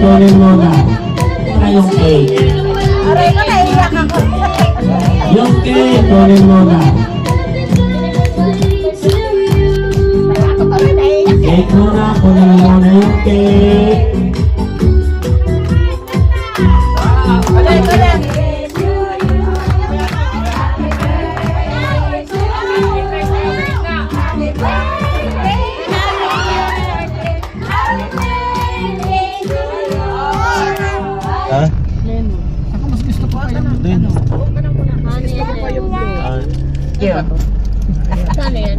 kunin mo na. Saka yung cake. Aray ko, naiiyak ako. Yung cake, kunin mo na. Ako pa rin naiiyak. Cake mo na, kunin mo na yung cake. Ano yan?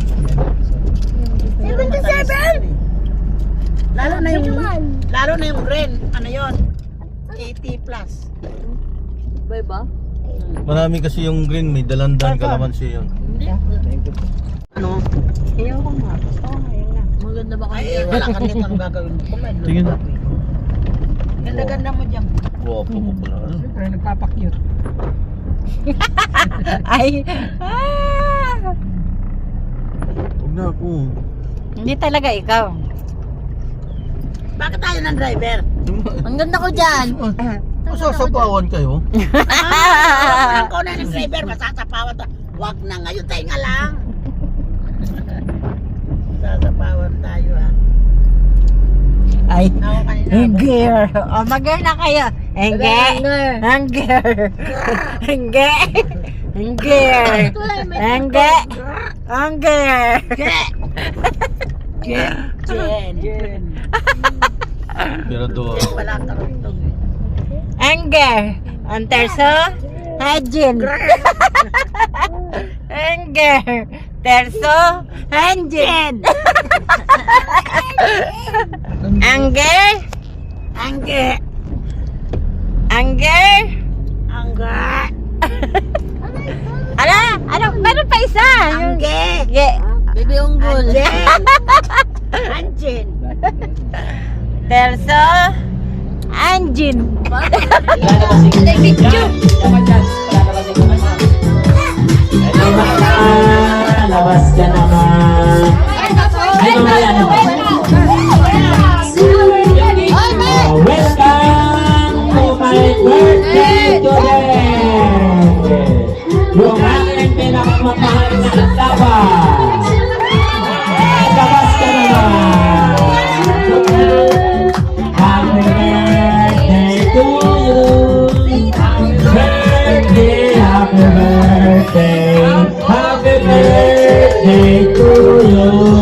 Lalo na yung, lalo na yung green. Ano yon? 80 plus. Ba ba? Marami kasi yung green, may dalandan, kalamansi yun. Ano? Ayaw ko nga. Gusto ko ngayon na. Maganda ba Ay, kayo? wala ka nito ang gagawin mo. Kumain Tingin. Ganda-ganda mo dyan. Guwapo ko pala. Ano? Siyempre, nagpapakyut. Ay. Ah. Na ako. Hindi talaga ikaw. Bakit tayo ng driver? Ang ganda ko dyan. Masasapawan kayo? Ah, ako na ng driver, masasapawan to. Wag na ngayon, tayo nga lang. Masasapawan tayo ha. Ay, ako kanina. Engger. O, mag-girl na kayo. Engger. Engger. Engger. Engger. Engger. Engger. Jen. Jen. Pero to, Wala ka. Engger. Ang terso, Hajin. Engger. Terso, Hanjin. Angger. Angge. Angger. Angge. Ano? Ano? Meron pa isa. Yung- Angge. Ge- Baby unggul. Anjen. Anjen. Terso, Anjin. Ah, labas ka naman. Ay, asawa. Labas ka naman. Happy birthday to you. Birthday, happy birthday. Happy birthday to you.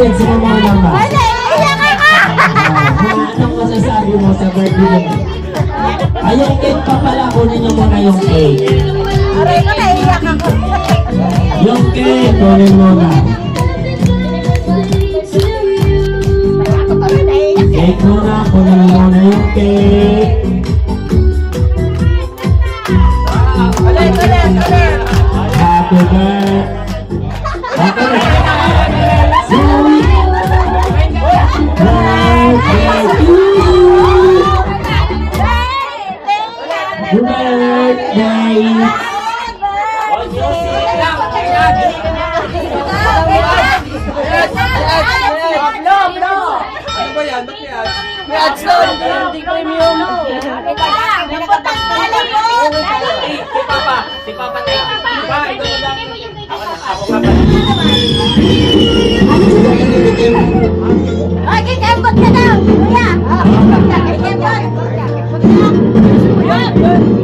Ah, Mrs. Ah, Mrs. Mama naman. Ah, Anong masasabi mo sa birthday mo? Ay, yung cake pa pala, kunin niyo muna yung cake. Aray ko, naiiyak ako. Yung cake, kunin mo na. Ay, kikembot ka daw. Kuya. Kikembot. Happy birthday,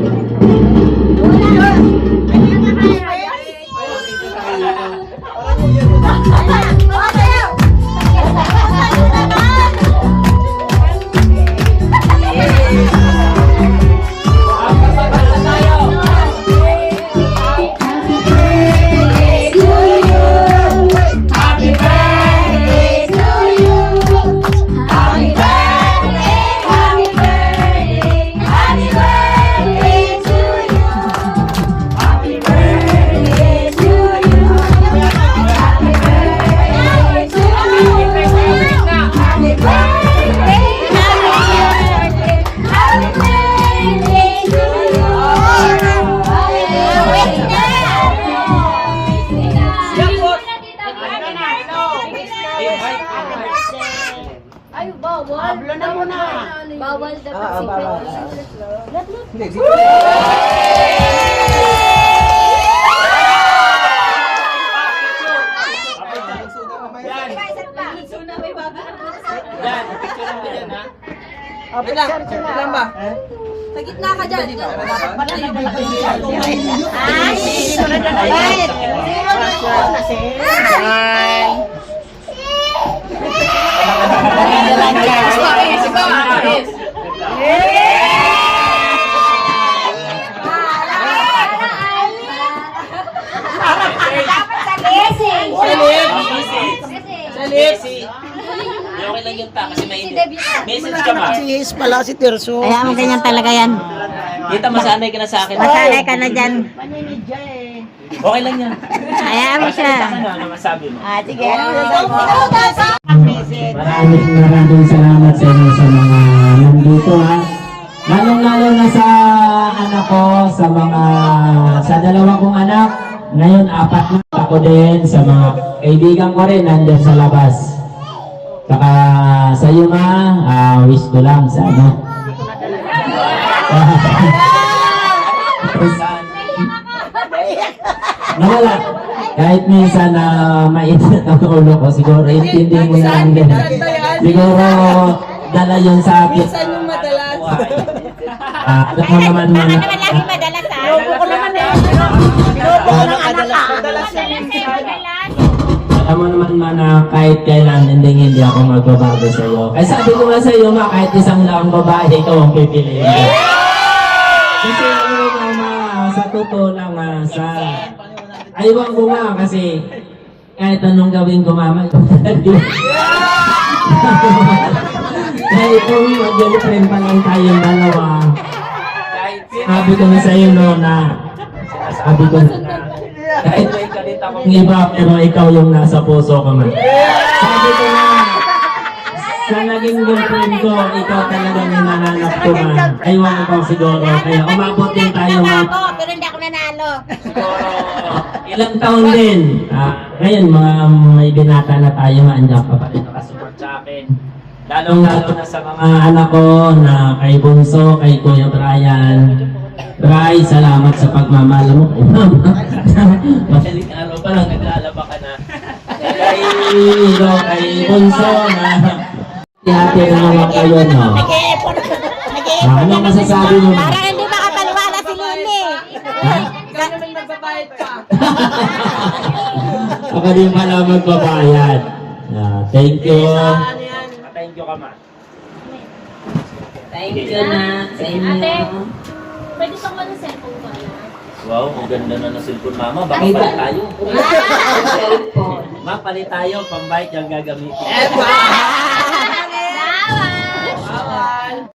dyan. Okay lang yun ta kasi may message ka ma. Si Yes pala si Tirso. Kaya mo ganyan talaga yan. Kita masanay ka na sa akin. Masanay ka na dyan. Okay lang yan. Hayaan mo siya. Ano, ano masabi mo? Ah, sige. Maraming maraming salamat sa inyo sa mga nandito ha. Lalong-lalo na sa anak ko, sa mga, sa dalawa kong anak. Ngayon, apat na ako din sa mga kaibigan ko rin nandyan sa labas. Saka sa iyo ma, ah, wish ko lang sa ano. Nawala. Kahit minsan na mainit ang ulo ko, siguro intindi mo na lang din. Siguro dala yun sa akin. Minsan yung madalas. Ah, alam mo naman Baka mga, naman lagi madala sa ano. alam mo naman man na kahit kailan hindi hindi ako magbabago sa iyo. Kaya sabi ko nga sa iyo ma, kahit isang lang babae, ikaw ang pipiliin ko. Totoo lang ah, sa... Aywan ko nga kasi kahit anong gawin ko mama. Kahit kung mag-girlfriend pa lang tayong dalawa, sabi ko na sa iyo no na. Sabi ko na. Kahit may kalit akong iba pero ikaw yung nasa puso ko man. Na naging girlfriend ko, ikaw talaga yung nananap ko man. Aywan ko siguro. Kaya umabot din tayo. Ako, pero hindi ako nanalo. Ilang taon din. Ah, ngayon, mga may binata na tayo, andiyan pa pa rin nakasupport sa akin. Lalong lalo na sa mga anak ko na kay Bunso, kay Kuya Brian. Bray, salamat sa pagmamahal mo. Madaling araw pa lang, naglalaba ka na. Kay Bunso na hati na naman kayo, no? Ah, ano masasabi mo? Parang hindi makapaniwala si Lili. Ha? Ako din pala magbabayad. Ah, thank you. Thank you ka, ma. Thank you na Ate, inyo. pwede sa mga cellphone ko na. Wow, ang ganda na ng cellphone, mama. Baka palit tayo. Cellphone. Ma, palit tayo. Pambayad yung gagamitin. Eh,